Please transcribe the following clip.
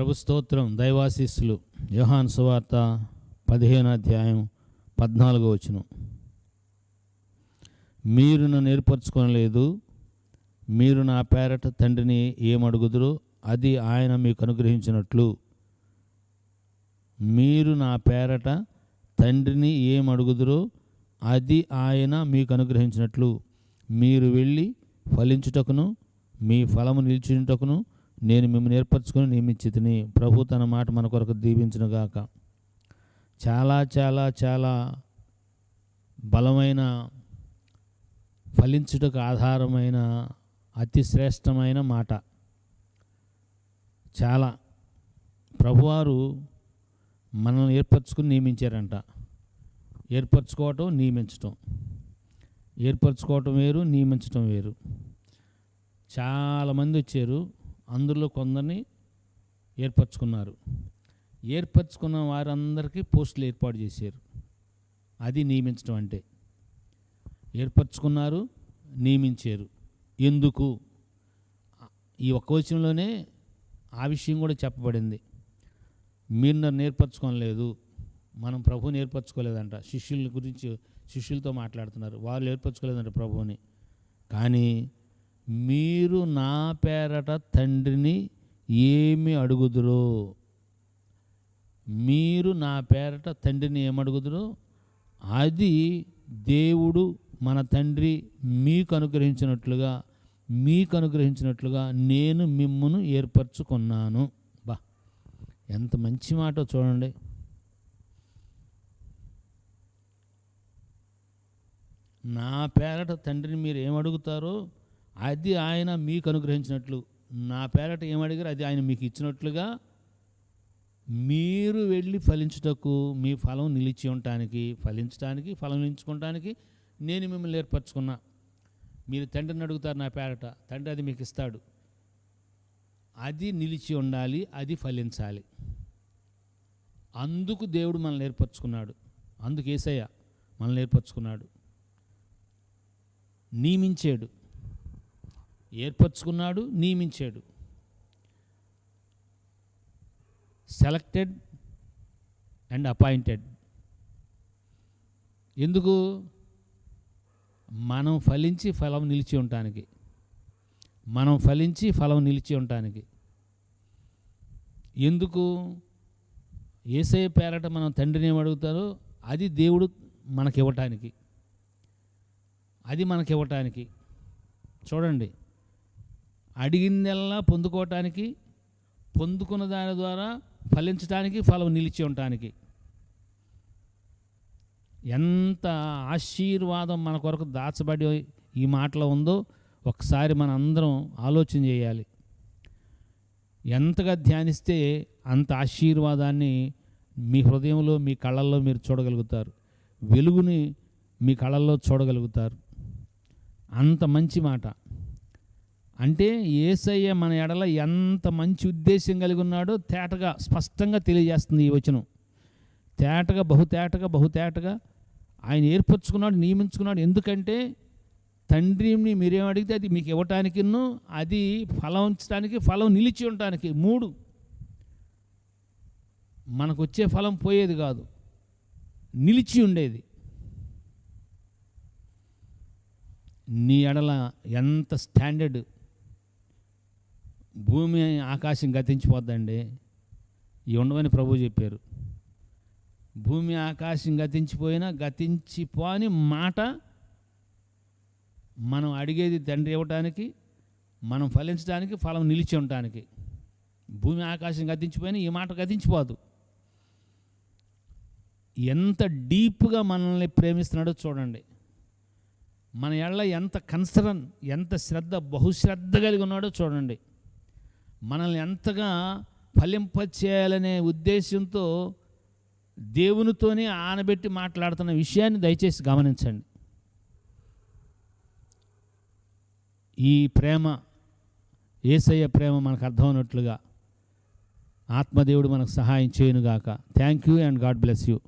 ప్రభు స్తోత్రం దైవాశీస్సులు. యోహాన్ సువార్త పదిహేను అధ్యాయం పద్నాలుగో వచనం. మీరు నన్ను ఏర్పరచుకోనలేదు మీరు నా పేరట తండ్రిని ఏమడుగుదురో అది ఆయన మీకు అనుగ్రహించినట్లు. మీరు నా పేరట తండ్రిని ఏమడుగుదురో అది ఆయన మీకు అనుగ్రహించినట్లు. మీరు వెళ్ళి ఫలించుటకును మీ ఫలము నిలిచిటకును నేను మిమ్మల్ని ఏర్పరచుకొని నియమించితిని. ప్రభు తన మాట మన కొరకు దీవించునుగాక. చాలా చాలా చాలా బలమైన ఫలించుటకు ఆధారమైన అతి శ్రేష్టమైన మాట. చాలా. ప్రభువారు మనల్ని ఏర్పరచుకుని నియమించారంట. ఏర్పరచుకోవటం నియమించటం. ఏర్పరచుకోవటం వేరు నియమించటం వేరు. చాలామంది వచ్చారు. అందులో కొందరిని ఏర్పరచుకున్నారు. ఏర్పరచుకున్న వారందరికీ పోస్టులు ఏర్పాటు చేశారు. అది నియమించడం అంటే. ఏర్పరచుకున్నారు నియమించారు. ఎందుకు? ఈ ఒక్క వచనంలోనే ఆ విషయం కూడా చెప్పబడింది. మీరు నన్ను నేర్పరచుకోలేదు మనం ప్రభువుని ఏర్పరచుకోలేదంట. శిష్యుల గురించి శిష్యులతో మాట్లాడుతున్నారు. వాళ్ళు ఏర్పరచుకోలేదంట ప్రభువుని. కానీ మీరు నా పేరట తండ్రిని ఏమి అడుగుదురో? మీరు నా పేరట తండ్రిని ఏమడుగుదురు అది దేవుడు మన తండ్రి మీకు అనుగ్రహించినట్లుగా మీకు అనుగ్రహించినట్లుగా నేను మిమ్మును ఏర్పరచుకున్నాను. బా ఎంత మంచి మాట చూడండి. నా పేరట తండ్రిని మీరు ఏమడుగుతారో అది ఆయన మీకు అనుగ్రహించినట్లు. నా పేరట ఏమడిగారు అది ఆయన మీకు ఇచ్చినట్లుగా మీరు వెళ్ళి ఫలించుటకు మీ ఫలం నిలిచి ఉండటానికి ఫలించడానికి ఫలం నిలుచుకోవటానికి నేను మిమ్మల్ని ఏర్పరచుకున్నా. మీరు తండ్రిని అడుగుతారు నా పేరట. తండ్రి అది మీకు ఇస్తాడు. అది నిలిచి ఉండాలి అది ఫలించాలి. అందుకు దేవుడు మనల్ని ఏర్పరచుకున్నాడు. అందుకు ఏసయ్య మనల్ని ఏర్పరచుకున్నాడు. నియమించాడు. ఏర్పరచుకున్నాడు నియమించాడు. సెలెక్టెడ్ అండ్ అపాయింటెడ్ ఎందుకు? మనం ఫలించి ఫలం నిలిచి ఉండటానికి. మనం ఫలించి ఫలం నిలిచి ఉండటానికి. ఎందుకు? ఏసే పేరట మనం తండ్రిని ఏం అడుగుతారో? అది దేవుడు మనకి ఇవ్వటానికి అది మనకివ్వటానికి. చూడండి. అడిగిందల్లా పొందుకోవటానికి పొందుకున్న దాని ద్వారా ఫలించడానికి ఫలం నిలిచి ఉండటానికి. ఎంత ఆశీర్వాదం మన కొరకు దాచబడి ఈ మాటలో ఉందో ఒకసారి మన అందరం ఆలోచన చేయాలి. ఎంతగా ధ్యానిస్తే అంత ఆశీర్వాదాన్ని మీ హృదయంలో మీ కళ్ళల్లో మీరు చూడగలుగుతారు. వెలుగుని మీ కళ్ళల్లో చూడగలుగుతారు. అంత మంచి మాట. అంటే ఏసయ్య మన ఎడల ఎంత మంచి ఉద్దేశం కలిగి ఉన్నాడో తేటగా స్పష్టంగా తెలియజేస్తుంది ఈ వచనం. తేటగా బహుతేటగా బహుతేటగా ఆయన ఏర్పరచుకున్నాడు నియమించుకున్నాడు. ఎందుకంటే తండ్రిని మీరేం అడిగితే అది మీకు ఇవ్వటానికి అది ఫలం ఉంచడానికి ఫలం నిలిచి ఉండటానికి మూడు. మనకు వచ్చే ఫలం పోయేది కాదు నిలిచి ఉండేది. నీ ఎడల ఎంత స్టాండర్డ్ భూమి ఆకాశం గతించిపోద్దండి. ఇవి ఉండవని ప్రభు చెప్పారు. భూమి ఆకాశం గతించిపోయినా గతించిపోని మాట మనం అడిగేది తండ్రి ఇవ్వటానికి మనం ఫలించడానికి ఫలం నిలిచి ఉండటానికి. భూమి ఆకాశం గతించిపోయినా ఈ మాట గతించిపోదు. ఎంత డీప్గా మనల్ని ప్రేమిస్తున్నాడో చూడండి. మన ఎళ్ళ ఎంత కన్సరన్ ఎంత శ్రద్ధ బహుశ్రద్ధ కలిగి ఉన్నాడో చూడండి. మనల్ని ఎంతగా ఫలింపచేయాలనే ఉద్దేశంతో దేవునితోనే ఆనబెట్టి మాట్లాడుతున్న విషయాన్ని దయచేసి గమనించండి. ఈ ప్రేమ ఏసయ్య ప్రేమ మనకు అర్థమైనట్లుగా ఆత్మదేవుడు మనకు సహాయం చేయనుగాక. Thank you and God bless you